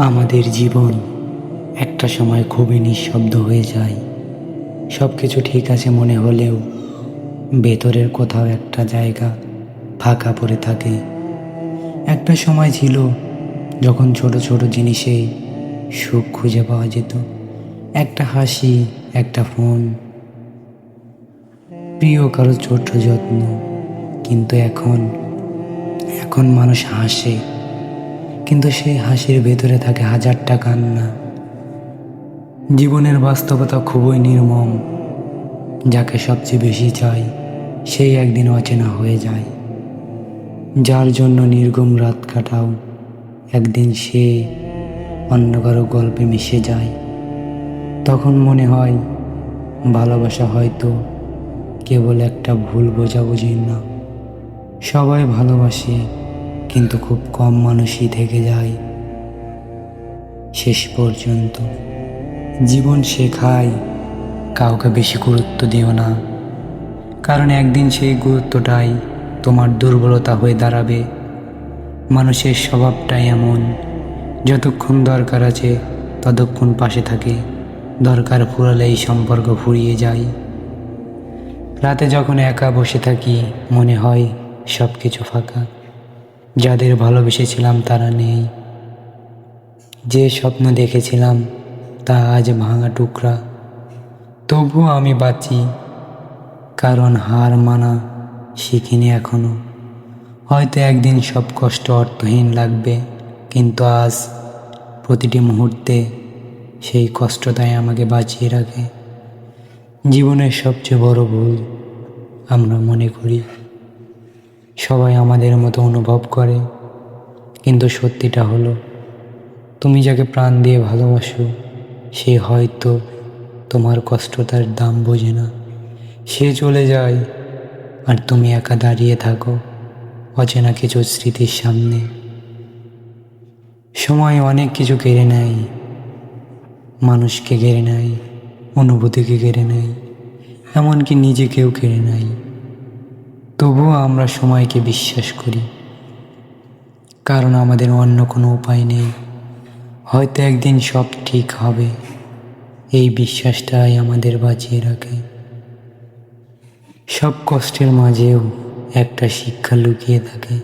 আমাদের জীবন একটা সময় খুবই নিঃশব্দ হয়ে যায়। সব কিছু ঠিক আছে মনে হলেও ভেতরের কোথাও একটা জায়গা ফাঁকা পড়ে থাকে। একটা সময় ছিল যখন ছোট ছোট জিনিসে সুখ খুঁজে পাওয়া যেত। একটা হাসি, একটা ফোন। প্রিয় কারও ছোট যত্ন। কিন্তু এখন এখন মানুষ হাসে। কিন্তু সেই হাসির ভেতরে থাকে হাজারটা কান্না। জীবনের বাস্তবতা খুবই নির্মম, যাকে সবচেয়ে বেশি চাই সেই একদিন অচেনা হয়ে যায়। যার জন্য নির্গম রাত কাটাও, একদিন সে অন্য কারও গল্পে মিশে যায়। তখন মনে হয় ভালোবাসা হয়তো কেবল একটা ভুল বোঝাবুঝির না। সবাই ভালোবাসে কিন্তু খুব কম মানুষই থেকে যায়। শেষ পর্যন্ত জীবন শেখায়, কাউকে বেশি গুরুত্ব দিও না। কারণ একদিন সেই গুরুত্বটাই তোমার দুর্বলতা হয়ে দাঁড়াবে। মানুষের স্বভাবটাই এমন, যতক্ষণ দরকার আছে ততক্ষণ পাশে থাকে। দরকার ফুরালে এই সম্পর্ক ফুরিয়ে যায়। রাতে যখন একা বসে থাকি, মনে হয় সব কিছু ফাঁকা। যাদের ভালোবেসেছিলাম তারা নেই। যে স্বপ্ন দেখেছিলাম, তা আজ ভাঙা টুকরা। তবুও আমি বাঁচি, কারণ হার মানা শিখিনি এখনও। হয়তো একদিন সব কষ্ট অর্থহীন লাগবে, কিন্তু আজ প্রতিটি মুহূর্তে সেই কষ্টটাই আমাকে বাঁচিয়ে রাখে। জীবনের সবচেয়ে বড় ভুল আমরা মনে করি। সবাই আমাদের মতো অনুভব করে। কিন্তু সত্যিটা হলো, তুমি যাকে প্রাণ দিয়ে ভালোবাসো, সে হয়তো তোমার কষ্টটার দাম বোঝে না। সে চলে যায় আর তুমি একা দাঁড়িয়ে থাকো, অচেনা কিছু স্মৃতির সামনে। সময় অনেক কিছু কেড়ে নেয়, মানুষকে কেড়ে নেয়, অনুভূতিকে কেড়ে নেয়, এমনকি নিজেকেও কেড়ে নেয়। তবুও আমরা সময়কে বিশ্বাস করি। কারণ আমাদের অন্য কোনো উপায় নেই। হয়তো একদিন সব ঠিক হবে। এই বিশ্বাসটাই আমাদের বাঁচিয়ে রাখে। সব কষ্টের মাঝেও একটা শিক্ষা লুকিয়ে থাকে।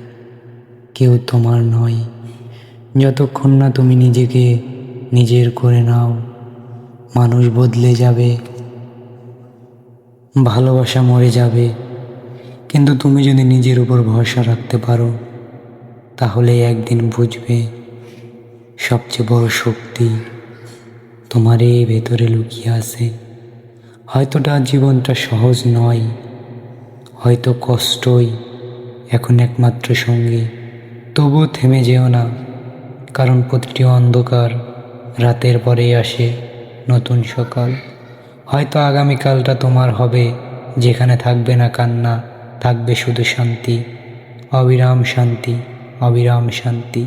কেউ তোমার নয়। যতক্ষণ না তুমি নিজেকে নিজের করে নাও, মানুষ বদলে যাবে। ভালোবাসা মরে যাবে। কিন্তু তুমি যদি নিজের উপর ভরসা রাখতে পারো, তাহলে একদিন বুঝবে সবচেয়ে বড় শক্তি তোমার এই ভেতরে লুকিয়ে আছে। হয়তোটা জীবনটা সহজ নয়, হয়তো কষ্টই এখন একমাত্র সঙ্গী। তবুও থেমে যেও না, কারণ প্রতিটি অন্ধকার রাতের পরেই আসে নতুন সকাল। হয়তো আগামীকালটা তোমার হবে যেখানে থাকবে না কান্না থাকবে শুধু শান্তি। অবিরাম শান্তি অবিরাম শান্তি।